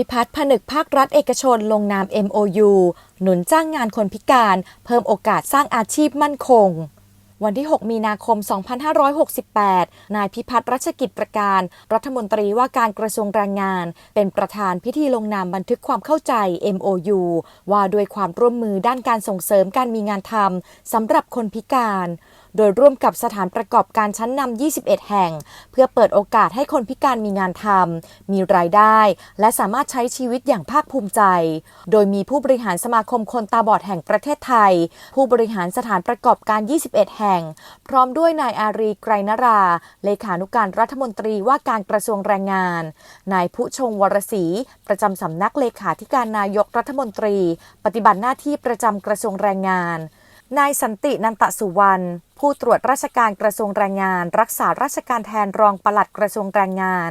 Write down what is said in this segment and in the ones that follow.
พิพัฒน์ผนึกภาครัฐเอกชนลงนาม MOU หนุนจ้างงานคนพิการ เพิ่มโอกาสสร้างอาชีพมั่นคงวันที่ 6 มีนาคม 2568 นายพิพัฒน์รัชกิจประการ รัฐมนตรีว่าการกระทรวงแรงงาน เป็นประธานพิธีลงนามบันทึกความเข้าใจ MOU ว่าด้วยความร่วมมือด้านการส่งเสริมการมีงานทำสำหรับคนพิการ โดยร่วมกับสถานประกอบการชั้นนำ 21 แห่ง เพื่อเปิดโอกาสให้คนพิการมีงานทำ มีรายได้ และสามารถใช้ชีวิตอย่างภาคภูมิใจ โดยมีผู้บริหารสมาคมคนตาบอดแห่งประเทศไทย ผู้บริหารสถานประกอบการ 21 แห่ง พร้อมด้วยนายอารีไกรนรา เลขานุการรัฐมนตรีว่าการกระทรวงแรงงาน นายผู้ชงวรศรีประจำสำนักเลขาธิการนายกรัฐมนตรี ปฏิบัติหน้าที่ประจำกระทรวงแรงงาน นายสันตินันตสุวรรณผู้ตรวจราชการกระทรวงแรงงาน รักษาราชการแทนรองปลัดกระทรวงแรงงาน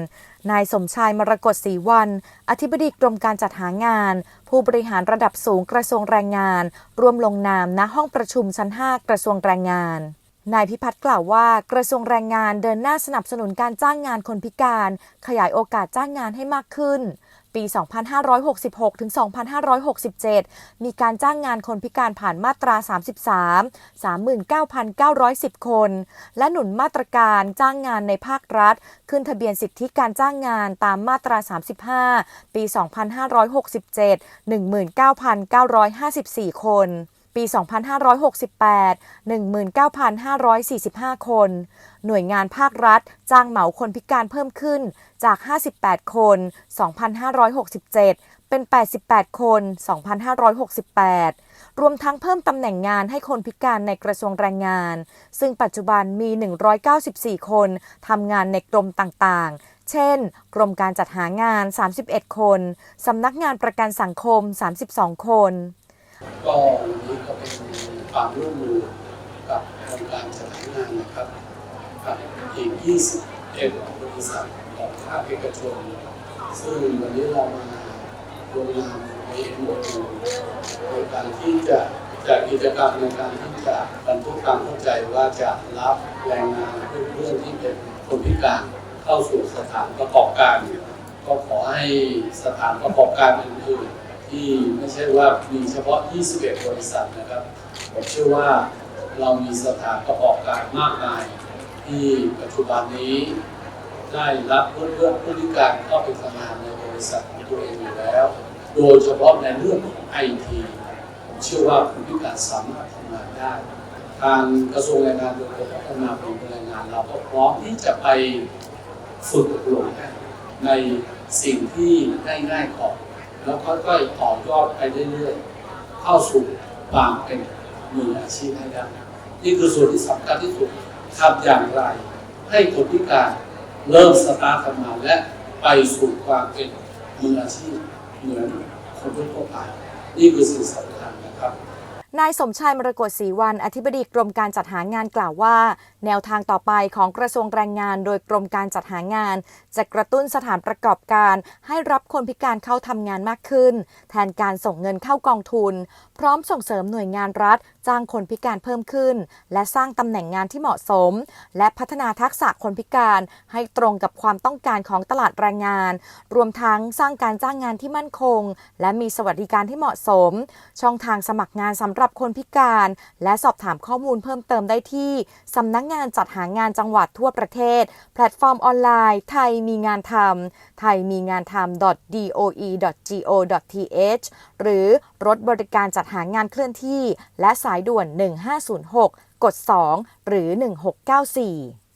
นายสมชายมรกตศรีวัน อธิบดีกรมการจัดหางาน ผู้บริหารระดับสูงกระทรวงแรงงาน ร่วมลงนามณห้องประชุมชั้น 5 กระทรวงแรงงานนายพิพัฒน์กล่าวว่ากระทรวงแรงงานเดินหน้าสนับสนุนการจ้างงานคนพิการ ขยายโอกาสจ้างงานให้มากขึ้น ปี 2566 ถึง 2567 มีการจ้างงานคนพิการผ่านมาตรา 33 39,910 คน และหนุนมาตรการจ้างงานในภาครัฐ ขึ้นทะเบียนสิทธิการจ้างงานตามมาตรา 35 ปี 2567 19,954 คน ปี 2568 19,545 คน หน่วยงานภาครัฐ จ้างเหมาคนพิการเพิ่มขึ้นจาก 58 คน 2,567 เป็น 88 คน 2,568 รวมทั้งเพิ่มตำแหน่งงานให้คนพิการในกระทรวงแรงงาน ซึ่งปัจจุบันมี 194 คนทำงานในกรมต่างๆเช่น กรมการจัดหางาน 31 คน สำนักงานประกันสังคม 32 คน ก็วันนี้ก็เป็นความร่วมมือกับโครงการจัดหางานนะครับกับอีก 21 บริษัทของภาคเอกชน ซึ่งวันนี้เรามาลงนามใน MOU ในการที่จะจัดกิจกรรมในการที่จะบันทึกความเข้าใจว่าจะรับแรงงานเพื่อนๆที่เป็นคนพิการเข้าสู่สถานประกอบการ ก็ขอให้สถานประกอบการอื่นๆ ที่ไม่ใช่ว่ามีเฉพาะ 21 บริษัทนะครับ ผมเชื่อว่าเรามีสถานประกอบการมากมาย ที่ปัจจุบันนี้ได้รับเพื่อนๆผู้พิการเข้าไปทำงานในบริษัทของตัวเองอยู่แล้ว โดยเฉพาะในเรื่องของไอทีผมเชื่อว่าผู้พิการสามารถทำงานได้ทางกระทรวงแรงงานโดยกรมพัฒนาฝีมือแรงงาน เราก็พร้อมที่จะไปฝึกอบรมในสิ่งที่ง่ายๆก่อน แล้วค่อยๆต่อยอดไปเรื่อยๆ เข้าสู่ความเป็นมืออาชีพให้ได้ นี่คือส่วนที่สำคัญที่สุดทำอย่างไร ให้คนพิการเริ่มสตาร์ททำงานและไปสู่ความเป็นมืออาชีพเหมือนคนทั่วไป นี่คือสิ่งสำคัญนะครับ นายสมชายมรกตศรีวัน อธิบดีกรมการจัดหางานกล่าวว่า แนวทางต่อไปของกระทรวงแรงงาน โดยกรมการจัดหางาน จะกระตุ้นสถานประกอบการ ให้รับคนพิการเข้าทำงานมากขึ้น แทนการส่งเงินเข้ากองทุน พร้อมส่งเสริมหน่วยงานรัฐ จ้างคนพิการเพิ่มขึ้น และสร้างตำแหน่งงานที่เหมาะสม และพัฒนาทักษะคนพิการให้ตรงกับความต้องการของตลาดแรงงาน รวมทั้งสร้างการจ้างงานที่มั่นคง และมีสวัสดิการที่เหมาะสม ช่องทางสมัครงานสำหรับคนพิการ และสอบถามข้อมูลเพิ่มเติมได้ที่สำนักงานจัดหางานจังหวัดทั่วประเทศ แพลตฟอร์มออนไลน์ ไทยมีงานทำไทยมีงานทำ doe.go.th หรือรถบริการจัดหางานเคลื่อนที่ และสายายด่วน 1506 กด 2 หรือ 1694